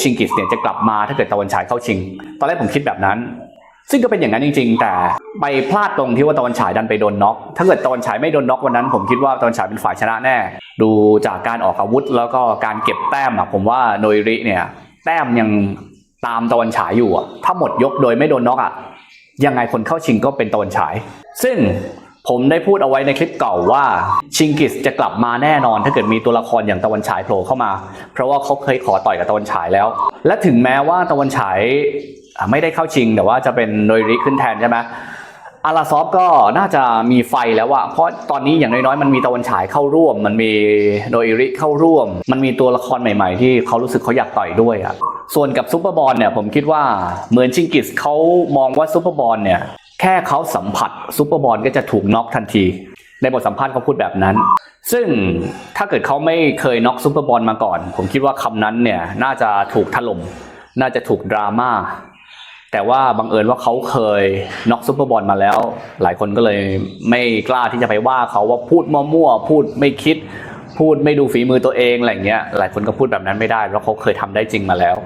ชิงกิสเนี่ยจะกลับมาถ้าเกิดตะวันฉายเข้าชิง ตอนแรกผมคิดแบบนั้น ซึ่งก็เป็นอย่างนั้นจริง ๆ แต่ไปพลาดตรงที่ว่าตะวันฉายดันไปโดนน็อกถ้าเกิดตะวันฉายไม่โดนน็อกวันนั้น ผมคิดว่าตะวันฉายเป็นฝ่ายชนะแน่ ดูจากการออกอาวุธแล้วก็การเก็บแต้มอะผมว่าโนยริเนี่ยแต้มยังตามตะวันฉายอยู่อะถ้าหมดยกโดยไม่โดนน็อกอะยังไงคนเข้าชิงก็เป็นตะวันฉาย ซึ่ง ผมได้พูดเอาไว้ในคลิปเก่าว่าชิงกิสจะกลับมาแน่นอนถ้าเกิดมีตัวละครอย่างตะวันฉายโผล่เข้ามา เพราะว่าเขาเคยขอต่อยกับตะวันฉายแล้ว และถึงแม้ว่าตะวันฉายไม่ได้เข้าชิงแต่ว่าจะเป็นโนยริขึ้นแทนใช่ไหมอาราซอฟก็น่าจะมีไฟแล้วอะเพราะตอนนี้อย่างน้อยๆ มันมีตะวันฉายเข้าร่วม มันมีโนยริเข้าร่วม มันมีตัวละครใหม่ๆ ที่เขารู้สึกเขาอยากต่อยด้วยอะส่วนกับซูเปอร์บอลเนี่ยผมคิดว่าเหมือนชิงกิสเขามองว่าซูเปอร์บอลเนี่ย แค่เขาสัมผัสซูเปอร์บอลก็จะถูกน็อกทันที ในบทสัมภาษณ์เขาพูดแบบนั้น ซึ่งถ้าเกิดเขาไม่เคยน็อกซูเปอร์บอลมาก่อน ผมคิดว่าคำนั้นเนี่ยน่าจะถูกถล่มน่าจะถูกดราม่าแต่ว่าบังเอิญว่าเขาเคยน็อกซูเปอร์บอลมาแล้ว หลายคนก็เลยไม่กล้าที่จะไปว่าเขาว่าพูดมั่วๆพูดไม่คิด พูดไม่ดูฝีมือตัวเองอะไรเงี้ยหลายคนก็พูดแบบนั้นไม่ได้เพราะเขาเคยทำได้จริงมาแล้ว